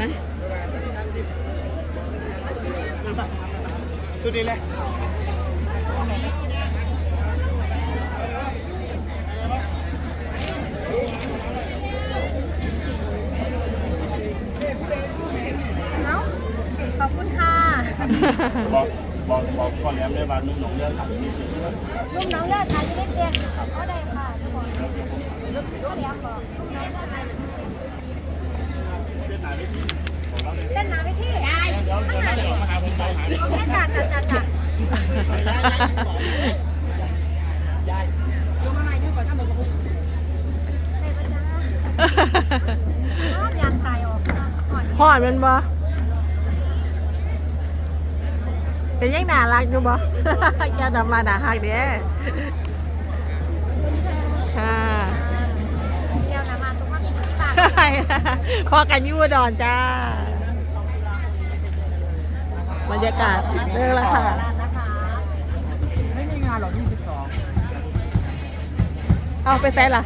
ชุดนี้เลยอาขอบคุณค่ะบอกบอกบอกก่อนแล้วได้บ้านนุ่มหนองเลือกถังนุ่มหนองยอดขายยี่สิบเจ็ก็ได้ค่ะทุกคนก็เดี๋ยวบอกลูกนองเลือกหนาไม่สิ โอเคจ้ะจ้ะจ้ะจ้ะได้ปะจ๊ะอ้อมยางตายออกก่อนหอดแมันบ่เป็นยังน่ารักอยู่บ่แกดำมาหนาฮักเด้ค่ะเดี๋ยวนะมาตรงมากินที่บ้านพอกันอยู่อุดอนจ้า บรรยากาศเรื่องละค่ะร้านนะคะไม่มีงานหรอก22เอาไปแซะล่ะ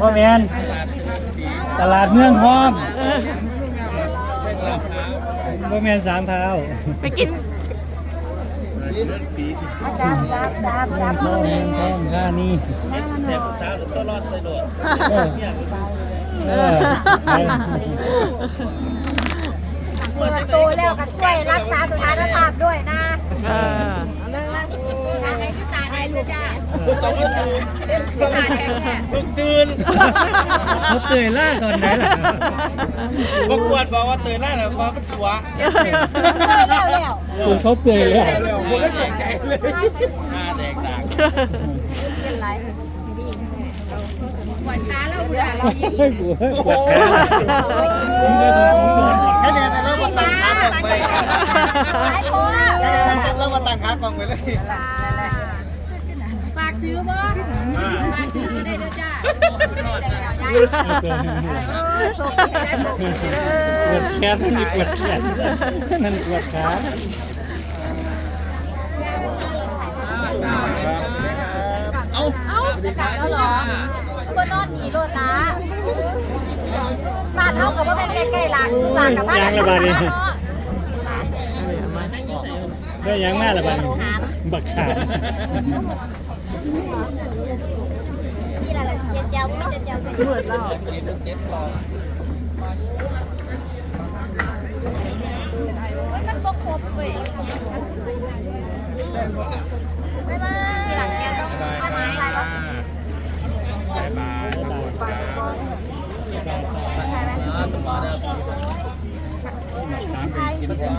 พ่อแมนตลาดเมืองพร้อมพ่อแมนสามเท้าไปกินเมืองทองเมืองทองท่านี่เออเออเปิดประตูแล้วก็ช่วยรักษาสถานภาพด้วยนะ เออ ทางไหนที่ ตาได้เลยจ้าตื่นเขาเตยล่าตอนไหนล่ะประกวดบอกว่าตื่นแล้วเหรอว่ามันตัวแล้วแล้วคุณเขาเตยแล้วผมไม่แข็งใจเลยหน้าแดงด่างปวดขาเราเบื่อเรายิงเฮ้ยปวดปวดขาผมก็ต้องสองคนแค่เนี้ยแต่เริ่มมาตั้งขากล่องไปหลายคนแค่เนี้ยแต่เริ่มมาตั้งขากล่องไปเลยฝากถือบ่ฝากถือได้เด้อจ้าปวดแขนนี่ปวดแขนนั่นปวดขาเอ้าจะกลับแล้วเหรอก็นอนหนีรถละบ้านเฮากับว่าเป็นใกล้ๆหลังหลังกับบ้านยังละบาด นี้ก็ยังมาละบาดนี้บักขามนี่แหละเจ็ดเจ้าไม่เจ็ดเจ้าเป็นเปิดแล้วมันบกครบเว้ยบ๊ายบายทีหลังแกต้องเอาไม้อะไรหรอบายบายสามเป็นกิน